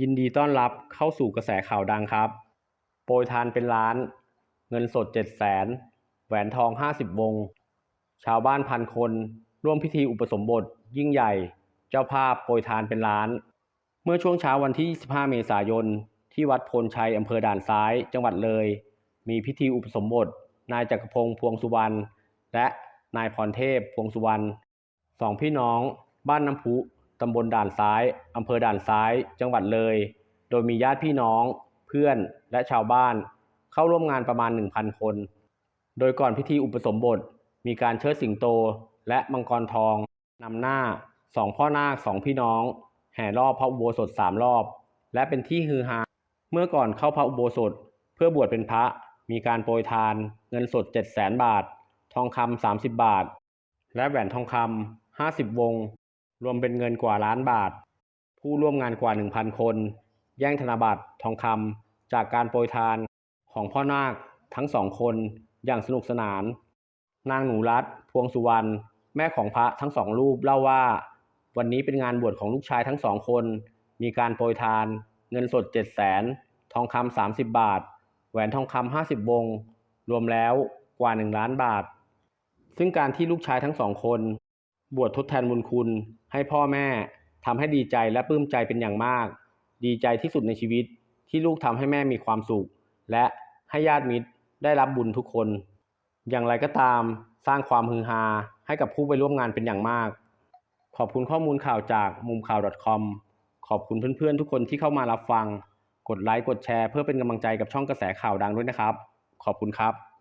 ยินดีต้อนรับเข้าสู่กระแสข่าวดังครับ โปรยทานเป็นล้าน เงินสดเจ็ดแสนแหวนทองห้าสิบวง ชาวบ้านพันคน ร่วมพิธีอุปสมบท ยิ่งใหญ่ เจ้าภาพโปรยทานเป็นล้าน เมื่อช่วงเช้าวันที่ 25 เมษายน ที่วัดโพนชัยอำเภอด่านซ้าย จังหวัดเลย มีพิธีอุปสมบท นายจักรพงศ์พวงสุวรรณและนายพรเทพพวงสุวรรณสองพี่น้อง บ้านน้ำพุ ตำบลด่านซ้าย อำเภอด่านซ้าย จังหวัดเลย โดยมีญาติพี่น้อง เพื่อน และชาวบ้าน เข้าร่วมงานประมาณ 1,000 คน โดยก่อนพิธีอุปสมบท มีการเชิดสิงโต และมังกรทอง นำหน้าสองพ่อนาคสองพี่น้อง แห่รอบพระอุโบสถสามรอบ และเป็นที่ฮือฮา เมื่อก่อนเข้าพระอุโบสถ เพื่อบวชเป็นพระ มีการโปรยทาน เงินสด 7 0 0 0 0 0 บาท ทองคำ30 บาท และแหวนทองคำ50 วง รวมเป็นเงินกว่าล้านบาท ผู้ร่วมงานกว่า 1,000 คน แย่งธนบัตรทองคำจากการโปรยทานของพ่อนาคทั้งสองคนอย่างสนุกสนาน นางหนูรัตพวงสุวรรณแม่ของพระทั้งสองรูปเล่าว่า วันนี้เป็นงานบวชของลูกชายทั้งสองคน มีการโปรยทาน เงินสดเจ็ดแสนทองคำสามสิบบาท แหวนทองคำห้าสิบวง รวมแล้วกว่าหนึ่งล้านบาท ซึ่งการที่ลูกชายทั้งสองคน บวชทดแทนบุญคุณ ให้พ่อแม่ทำให้ดีใจและปลื้มใจเป็นอย่างมาก ดีใจที่สุดในชีวิตที่ลูกทำให้แม่มีความสุข และให้ญาติมิตรได้รับบุญทุกคน อย่างไรก็ตามสร้างความฮือฮาให้กับผู้ไปร่วมงานเป็นอย่างมาก ขอบคุณข้อมูลข่าวจากมุมข่าว .com ขอบคุณเพื่อนๆ ทุกคนที่เข้ามารับฟัง กดไลค์ กดแชร์เพื่อเป็นกำลังใจกับช่องกระแสข่าวดังด้วยนะครับ ขอบคุณครับ